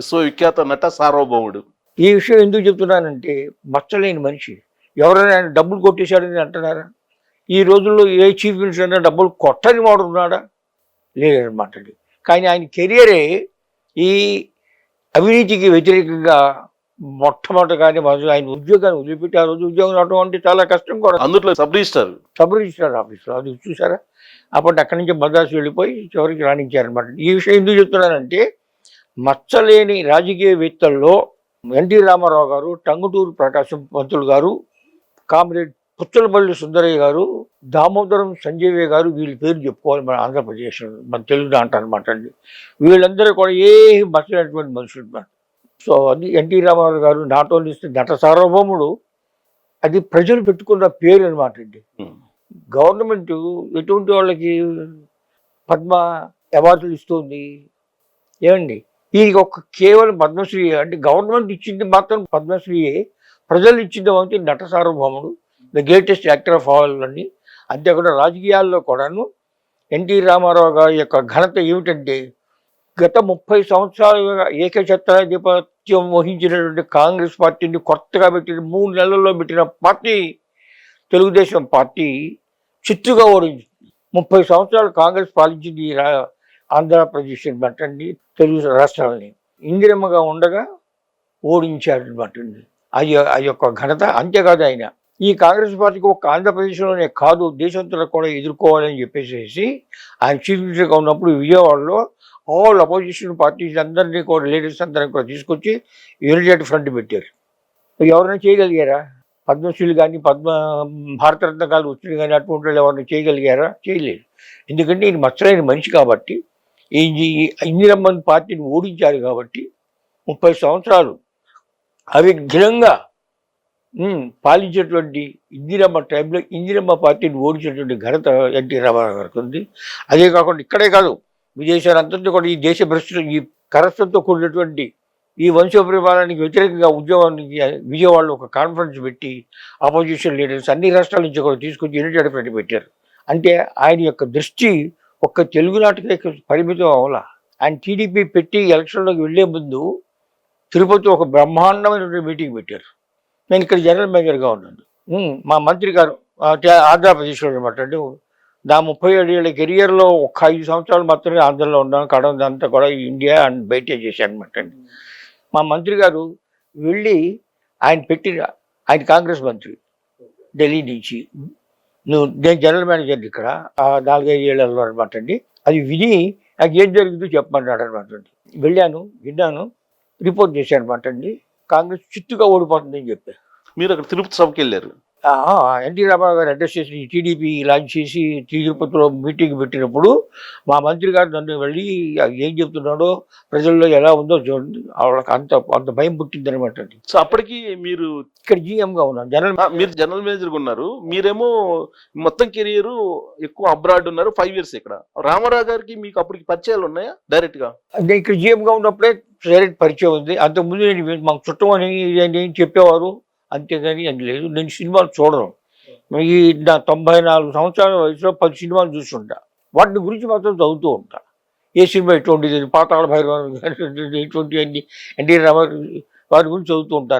విశ్వవిఖ్యాత నట సార్వభౌముడు. ఈ విషయం ఎందుకు చెప్తున్నానంటే మచ్చలేని మనిషి. ఎవరైనా ఆయన డబ్బులు కొట్టేశాడని అంటున్నారా? ఈ రోజుల్లో ఏ చీఫ్ మినిస్టర్ అయినా డబ్బులు కొట్టని వాడు ఉన్నాడా? లేదనమాట. కానీ ఆయన కెరియరే ఈ అవినీతికి వ్యతిరేకంగా మొట్టమొదటిగానే మొదలు ఆయన ఉద్యోగాన్ని వదిలిపెట్టి ఆ రోజు ఉద్యోగం రావడం అంటే చాలా కష్టం కూడా. అందులో సబ్ రిజిస్టర్ సబ్ రిజిస్ట్రార్ ఆఫీస్లో. అది చూసారా? అప్పుడు అక్కడి నుంచి మద్రాసు వెళ్ళిపోయి చివరికి రాణించారనమాట ఈ విషయం ఎందుకు చెప్తున్నానంటే మచ్చలేని రాజకీయవేత్తల్లో ఎన్టీ రామారావు గారు టంగుటూరు ప్రకాశం పంతులు గారు కామ్రేడ్ పుచ్చలపల్లి సుందరయ్య గారు దామోదరం సంజయ్ గారు వీళ్ళ పేరు చెప్పుకోవాలి మన ఆంధ్రప్రదేశ్ మన తెలుగు దాంట్లో అనమాట అండి. వీళ్ళందరూ కూడా ఏ మచ్చలేనటువంటి మనుషులు అన్నమాట. సో అది ఎన్టీ రామారావు గారు నాట్ ఓన్లీ నట సార్వభౌముడు అది ప్రజలు పెట్టుకున్న పేరు అనమాట అండి. గవర్నమెంట్ ఎటువంటి వాళ్ళకి పద్మ అవార్డులు ఇస్తుంది? ఏమండి? ఈ ఒక కేవలం పద్మశ్రీ అంటే గవర్నమెంట్ ఇచ్చింది మాత్రం పద్మశ్రీయే ప్రజలు ఇచ్చింది అంటే నట సార్వభౌముడు the greatest actor of all అని అంతేకాకుండా రాజకీయాల్లో కూడాను ఎన్టీ రామారావు గారి యొక్క ఘనత ఏమిటంటే గత ముప్పై సంవత్సరాలుగా ఏకఛత్రాధిపత్యం వహించినటువంటి కాంగ్రెస్ పార్టీని కొత్తగా పెట్టిన మూడు నెలల్లో పెట్టిన పార్టీ తెలుగుదేశం పార్టీ చిత్తుగా ఓడించింది ముప్పై సంవత్సరాలు కాంగ్రెస్ పాలించింది ఆంధ్రప్రదేశ్ని రా- తెలుగు రాష్ట్రాలని. ఇందిరమ్మగా ఉండగా ఓడించాడు అనమాటండి అది ఆ యొక్క ఘనత. అంతేకాదు ఆయన ఈ కాంగ్రెస్ పార్టీకి ఒక ఆంధ్రప్రదేశ్లోనే కాదు దేశంతో కూడా ఎదుర్కోవాలని చెప్పేసి ఆయన చీఫ్ మినిస్టర్గా ఉన్నప్పుడు విజయవాడలో ఆల్ అపోజిషన్ పార్టీస్ అందరినీ కూడా లీడర్స్ అందరినీ కూడా తీసుకొచ్చి యూనిటెడ్ ఫ్రంట్ పెట్టారు. ఎవరైనా చేయగలిగారా? పద్మశ్రీలు కానీ పద్మ భారతరత్న కాదు వచ్చిన కానీ అటువంటి వాళ్ళు ఎవరైనా చేయగలిగారా? చేయలేదు. ఎందుకంటే ఈయన మచ్చలైన మనిషి కాబట్టి ఈ ఇందిరమ్మన్ పార్టీని ఓడించారు కాబట్టి ముప్పై సంవత్సరాలు అవిఘ్నంగా పాలించేటువంటి ఇందిరమ్మ టైంలో ఇందిరమ్మ పార్టీని ఓడించేటువంటి ఘనత ఎన్టీ రామారావు గారికి ఉంది. అదే కాకుండా ఇక్కడే కాదు విదేశాలంతటా కూడా ఈ దేశ భ్రష్టు ఈ కరస్థంతో కూడినటువంటి ఈ వంశోపరిమాణానికి వ్యతిరేకంగా ఉద్యోగానికి విజయవాడలో ఒక కాన్ఫరెన్స్ పెట్టి ఆపోజిషన్ లీడర్స్ అన్ని రాష్ట్రాల నుంచి కూడా తీసుకొచ్చి యూనిటెడ్ ఫ్రంట్ పెట్టారు. అంటే ఆయన యొక్క దృష్టి ఒక్క తెలుగు నాటకే పరిమితం అవ్వాల ఆయన టీడీపీ పెట్టి ఎలక్షన్లోకి వెళ్ళే ముందు తిరుపతి ఒక బ్రహ్మాండమైనటువంటి మీటింగ్ పెట్టారు. నేను ఇక్కడ జనరల్ మేనేజర్గా ఉన్నాను. మా మంత్రి గారు ఆంధ్రప్రదేశ్లో అనమాట అండి నా ముప్పై ఏడు ఏళ్ళ కెరియర్లో ఒక ఐదు సంవత్సరాలు మాత్రమే ఆంధ్రలో ఉన్నాను. కడదంతా కూడా ఇండియా అండ్ బయటే చేశాను అనమాట అండి. మా మంత్రి గారు వెళ్ళి ఆయన పెట్టిన ఆయన కాంగ్రెస్ మంత్రి ఢిల్లీ నుంచి నువ్వు నేను జనరల్ మేనేజర్ ఇక్కడ ఆ నాలుగైదు ఏళ్ళలో అనమాట అండి. అది విని నాకు ఏం జరిగిందో చెప్పమన్నాడు అనమాట అండి. వెళ్ళాను విన్నాను రిపోర్ట్ చేశాను అనమాట అండి. కాంగ్రెస్ చిత్తుగా ఓడిపోతుందని చెప్పారు. మీరు అక్కడ తిరుపతి సభకి వెళ్ళారు. ఎన్టీ రామారావు గారు అడ్రస్ చేసి టీడీపీ లాంచ్ చేసి తిరుపతిలో మీటింగ్ పెట్టినప్పుడు మా మంత్రి గారు నన్ను వెళ్ళి ఏం చెప్తున్నాడో ప్రజల్లో ఎలా ఉందో చూడండి. వాళ్ళకి అంత అంత భయం పుట్టింది అనమాట సో అప్పటికి మీరు ఇక్కడ జీఎంగా ఉన్నాను. జనరల్ మీరు జనరల్ మేనేజర్ ఉన్నారు. మీరేమో మొత్తం కెరియర్ ఎక్కువ అబ్రాడ్ ఉన్నారు ఫైవ్ ఇయర్స్ ఇక్కడ. రామారావు గారికి మీకు అప్పటికి పరిచయాలు ఉన్నాయా? డైరెక్ట్గా నేను ఇక్కడ జీఎంగా ఉన్నప్పుడే డైరెక్ట్ పరిచయం ఉంది. అంతకుముందు నేను మాకు చుట్టం అని చెప్పేవారు. అంతేగాని అది లేదు. నేను సినిమాలు చూడను. ఈ నా తొంభై నాలుగు సంవత్సరాల వయసులో పది సినిమాలు చూస్తుంటా. వాటిని గురించి మాత్రం చదువుతూ ఉంటా. ఏ సినిమా ఎటువంటిది పాతాళ భైరవ ఎటువంటి అన్ని ఎన్టీ రామారావు వారి గురించి చదువుతూ ఉంటాను.